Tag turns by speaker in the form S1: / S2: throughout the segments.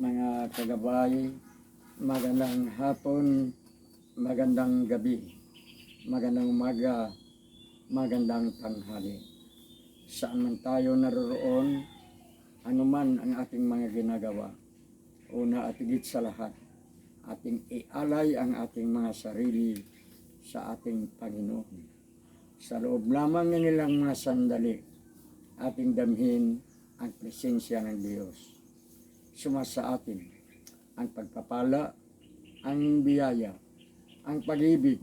S1: mga kagabay, magandang hapon, magandang gabi, magandang umaga, magandang tanghali. Saan man tayo naroroon, anuman ang ating mga ginagawa, una at higit sa lahat, ating ialay ang ating mga sarili sa ating Panginoon. Sa loob lamang ng ilang mga sandali, ating damhin ang presensya ng Diyos. Sumasa atin ang pagpapala, ang biyaya, ang pag-ibig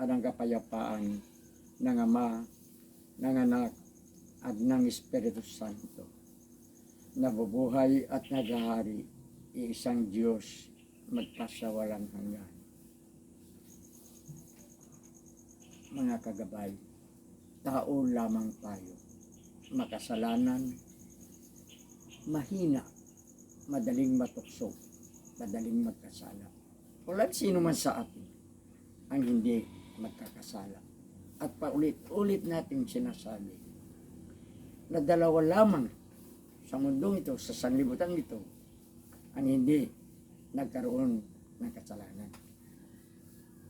S1: at ang kapayapaan ng Ama, ng Anak, at ng Espiritu Santo. Nabubuhay at naghahari, iisang Diyos magpasawalang hanggan. Mga kagabay, tao lamang tayo, makasalanan, mahina, madaling matukso, madaling magkasala. Walang sino man sa atin ang hindi magkakasala. At paulit-ulit nating sinasabi na dalawa lamang sa mundong ito, sa sanlibutan ito, ang hindi nagkaroon ng kasalanan.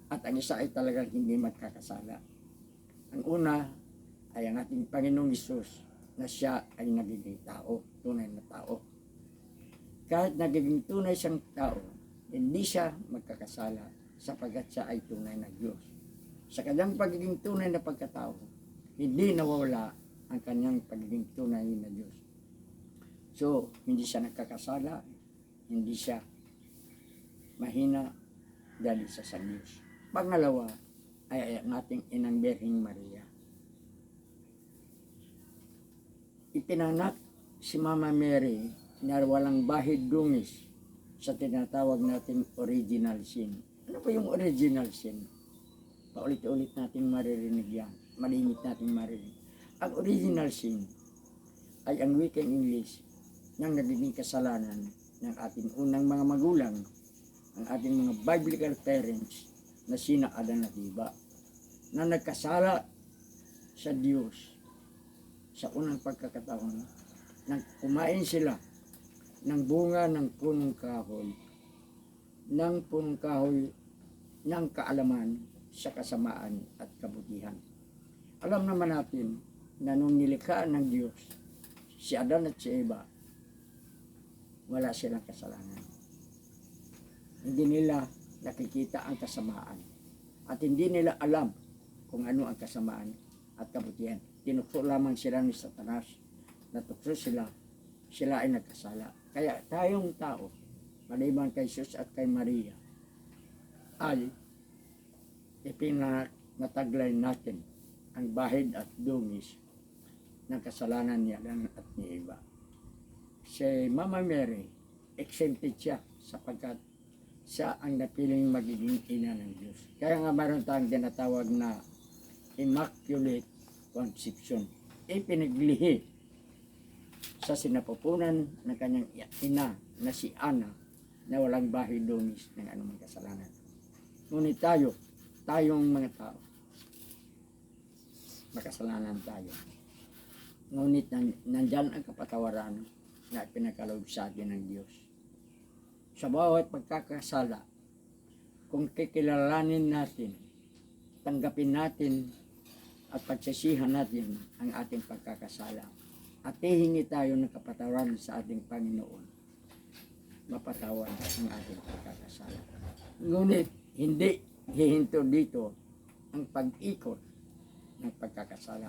S1: At ang isa ay talagang hindi magkakasala. Ang una ay ang ating Panginoong Isus na siya ay nagiging tao, tunay na tao. Kahit nagiging tunay siyang tao, hindi siya magkakasala sapagkat siya ay tunay na Diyos. Sa kanyang pagiging tunay na pagkatao, hindi nawawala ang kanyang pagiging tunay na Diyos. So, hindi siya nagkakasala, hindi siya mahina dahil sa sa Diyos. Pangalawa ay ang ating inang Birhing Maria. Ipinanak si Mama Mary na walang bahid dungis sa tinatawag nating original sin. Ano po yung original sin? Paulit-ulit natin maririnig yan. Malimit natin maririnig. Ang original sin ay ang wikang English ng nagiging kasalanan ng ating unang mga magulang, ang ating mga biblical parents na sina Adan at Eva, na nagkasala sa Diyos sa unang pagkakataon nang kumain sila ng bunga ng punong kahoy, ng punong kahoy ng kaalaman sa kasamaan at kabutihan. Alam naman natin na nung nilikhaan ng Diyos, si Adan at si Eva, wala silang kasalanan. Hindi nila nakikita ang kasamaan. At hindi nila alam kung ano ang kasamaan at kabutihan. Tinukso lamang sila ni Satanas. Natukso sila. Sila ay nagkasala. Kaya tayong tao, maliban kay Jesus at kay Maria, ay ipinataglay natin ang bahid at dungis ng kasalanan ni Adan at ni Eva. Si Mama Mary, exempted siya sapagkat siya ang napiling magiging ina ng Diyos. Kaya nga mayroon tayong tinatawag na Immaculate Conception. Ipinaglihi sa sinapupunan ng kanyang ina na si Ana na walang bahid dungis ng anumang kasalanan. Ngunit tayo, tayong mga tao, makasalanan tayo. Ngunit nan, nandyan ang kapatawaran na pinakalob sa atin ng Diyos. Sa bawat pagkakasala, kung kikilalanin natin, tanggapin natin at pagsisihan natin ang ating pagkakasala at hihingi tayo ng kapatawaran sa ating Panginoon, mapatawad ang ating pagkakasala. Ngunit hindi hihinto dito ang pag-ikot ng pagkakasala.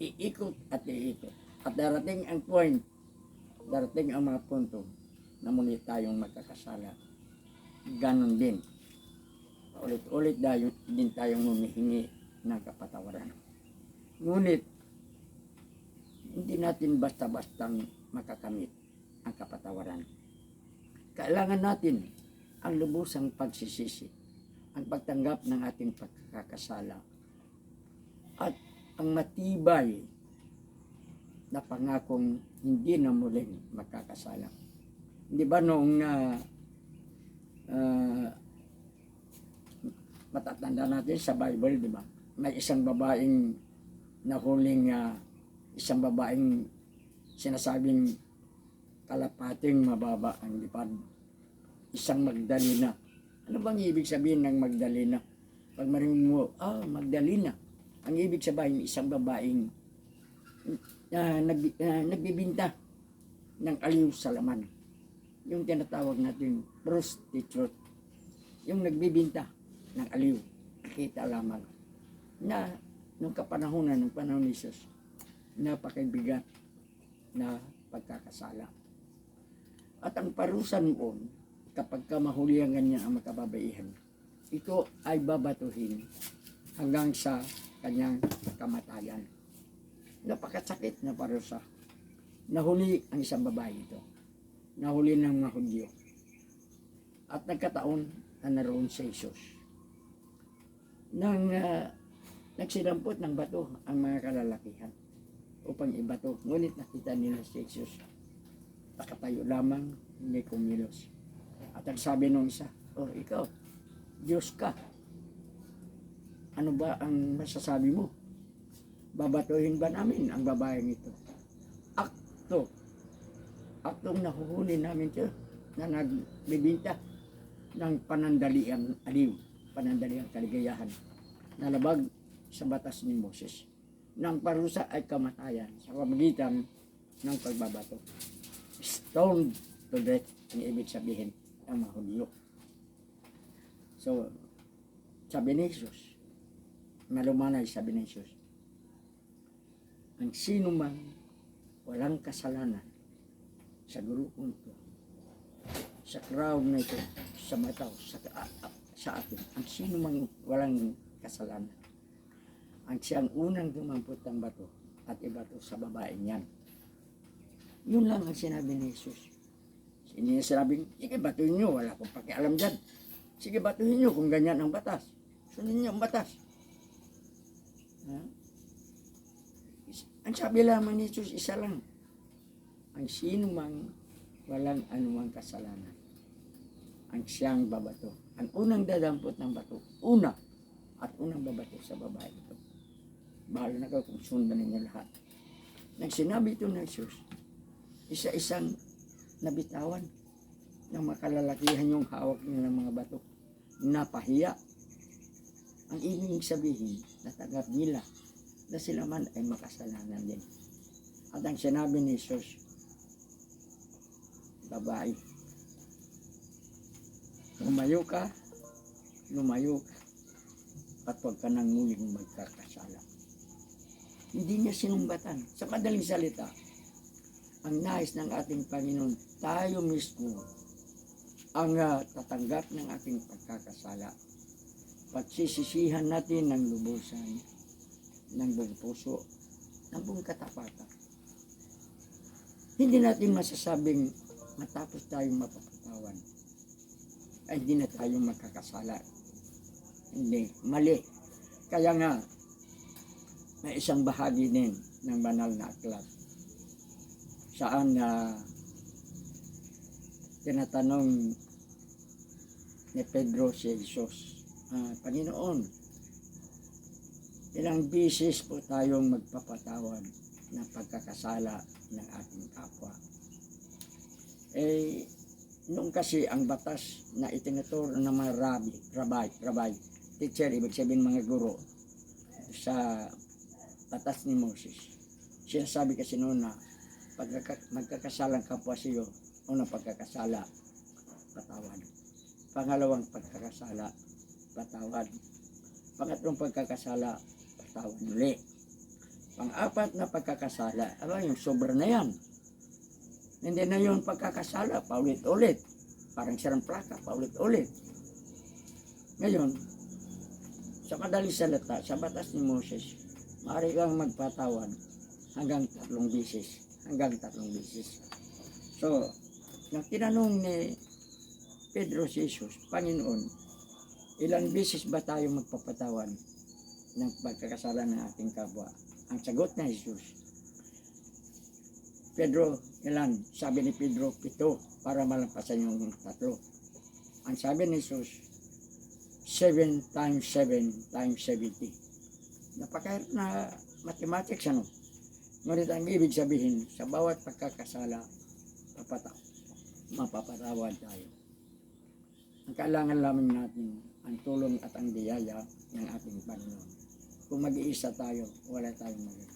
S1: Iikot at iikot. At darating ang point, darating ang mga punto na muli tayong magkakasala. Ganon din. Ulit-ulit din tayong humihingi ng kapatawaran. Ngunit, hindi natin basta-bastang makakamit ang kapatawaran. Kailangan natin ang lubusang pagsisisi, ang pagtanggap ng ating pagkakasala, at ang matibay na pangakong hindi na muling magkakasala. Di ba noong uh, uh, matatanda natin sa Bible, di ba? May isang babaeng nahuling uh, isang babaeng sinasabing kalapating mababa ang lipad. Isang Magdalena. Ano bang ibig sabihin ng Magdalena? Pag marinig mo, ah, Magdalena. Ang ibig sabihin, isang babaeng na nag, ah, nagbibinta ng aliw sa laman. Yung tinatawag natin prostitute. Yung nagbibinta ng aliw. Kita lamang. Na nung kapanahonan, nung panahon ni Jesus, napakabigat na pagkakasala. At ang parusan mo, kapag ka mahuli ang ganyan ang makababaihan, ito ay babatuhin hanggang sa kanyang kamatayan. Napakasakit na parusa. Nahuli ang isang babae ito. Nahuli ng mga Hudyo. At nagkataon na naroon sa Jesus. Nang uh, nagsinampot ng bato ang mga kalalakihan upang ibato. Ngunit nakita nila si Jesus. Nakatayo lamang, hindi kumilos. At ang sabi nung isa, Oh, ikaw, Diyos ka. Ano ba ang masasabi mo? Babatuhin ba namin ang babaeng ito? Akto. Aktong nahuhuli namin ito na nagbibinta ng panandaliang aliw, panandaliang kaligayahan, na labag sa batas ni Moses. Nang parusa ay kamatayan sa pamagitan ng pagbabato. Stoned to death ang ibig sabihin ng mga Hudyo. So, sabi ni Jesus, malumanay sabi ni Jesus, ang sino man walang kasalanan sa grupong ito, sa crowd na ito, sa mataw, sa, sa atin, ang sino man walang kasalanan, ang siyang unang dumampot ng bato at ibato sa babaeng yan. Yun lang ang sinabi ni Jesus. Hindi niya sinabing, sige batuhin niyo, wala akong pakialam dyan. Sige batuhin niyo kung ganyan ang batas. Sundin niyo ang batas. Ha? Ang sabi lamang ni Jesus, isa lang. Ang sino mang walang anumang kasalanan. Ang siyang babato. Ang unang dadampot ng bato, una, at unang babato sa babae ito. Bahala na kayo kung sundan ninyo lahat. Nang sinabi ito ng Jesus, isa-isang nabitawan ng makalalakihan yung hawak nila ng mga bato. Napahiya. Ang ibig sabihin, natanggap nila na sila man ay makasalanan din. At ang sinabi ni Jesus, babae, lumayo ka, lumayo ka, at huwag ka nang muling magkakasala. Hindi niya sinumbatan. Sa madaling salita, ang nais ng ating Panginoon, tayo mismo ang ah, tatanggap ng ating pagkakasala. Pagsisisihan natin ng lubusan, ng buong puso, ng buong katapatan. Hindi natin masasabing matapos tayong mapapatawan, ay hindi na tayo magkakasala. Hindi, mali. Kaya nga, may isang bahagi din ng banal na aklat saan na tinatanong ni Pedro si Jesus, ah, Panginoon, ilang bisis po tayong magpapatawad ng pagkakasala ng ating kapwa. Eh, noong kasi ang batas na itinuturo ng mga rabi, rabay, rabay, teacher, ibig sabihin mga guro, sa batas ni Moses. Sinasabi kasi noon na pagkaka, magkakasalang kapwa sa iyo, unang pagkakasala, patawad. Pangalawang pagkakasala, patawad. Pangatlong pagkakasala, patawad muli. Pang-apat na pagkakasala, aba yung sobra na yan. Hindi na yung pagkakasala, paulit-ulit. Parang sirang plaka, paulit-ulit. Ngayon, sa madaling salita, sa batas ni Moses, maaari kang magpatawad hanggang tatlong bisis. Hanggang tatlong bisis. So, nang tinanong ni Pedro si Jesus, Panginoon, ilang bisis ba tayo magpapatawad ng pagkakasala ng ating kapwa? Ang sagot na Jesus, Pedro, ilan? Sabi ni Pedro, pito, para malampasan yung tatlo. Ang sabi ni Jesus, 7 times 7 times 70. Napakahirap na mathematics ano. Ngunit ang ibig sabihin, sa bawat pagkakasala, papata, mapapatawad tayo. Ang kailangan lamang natin ang tulong at ang biyaya ng ating Panginoon. Kung mag-iisa tayo, wala tayong magagawa.